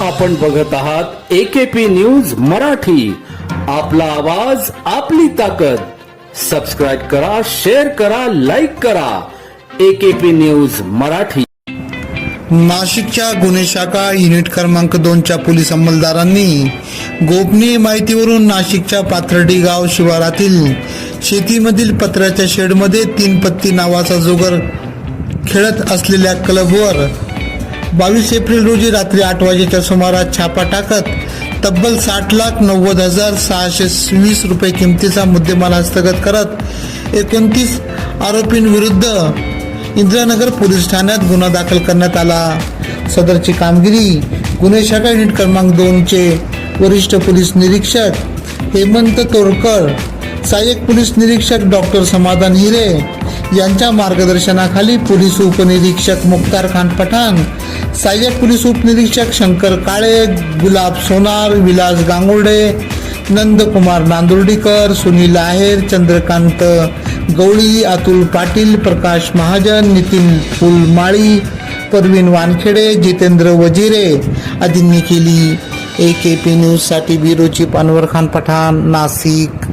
आपण बघत आहात एकेपी न्यूज मराठी. आपला आवाज आपली ताकद. सबस्क्राईब करा शेअर करा लाईक करा. AKP news Marathi. नाशिकच्या गुन्हे शाखा युनिट क्रमांक दोनच्या पोलीस अंमलदारांनी गोपनीय माहितीवरून नाशिकच्या पाथर्डी गाव शिवारातील शेतीमधील पत्र्याच्या शेडमध्ये तीन पत्ती नावाचा जोगर खेळत असलेल्या क्लबवर बावीस एप्रिल रोजी रात्री आठ वाजेच्या सुमारास छापा टाकत तब्बल साठ लाख नव्वद हजार सहाशे वीस रुपये किमतीचा मुद्देमाल हस्तगत करत एकोणतीस आरोपींविरुद्ध इंदिरानगर पोलीस ठाण्यात गुन्हा दाखल करण्यात आला. सदरची कामगिरी गुन्हे शाखा युनिट क्रमांक दोनचे वरिष्ठ पोलीस निरीक्षक हेमंत तोरकर सहाय्यक पोलीस निरीक्षक डॉक्टर समाधान हिरे यांच्या मार्गदर्शनाखाली पोलीस उपनिरीक्षक मुख्तार खान पठाण सहाय्यक पोलीस उपनिरीक्षक शंकर काळे गुलाब सोनार विलास गांगुर्डे नंदकुमार नांदुर्डीकर सुनील आहेर चंद्रकांत गवळी अतुल पाटील प्रकाश महाजन नितीन फुलमाळी परवीन वानखेडे जितेंद्र वजिरे आदींनी केली. ए के पी न्यूजसाठी बिरोची पानवर खान पठाण नाशिक.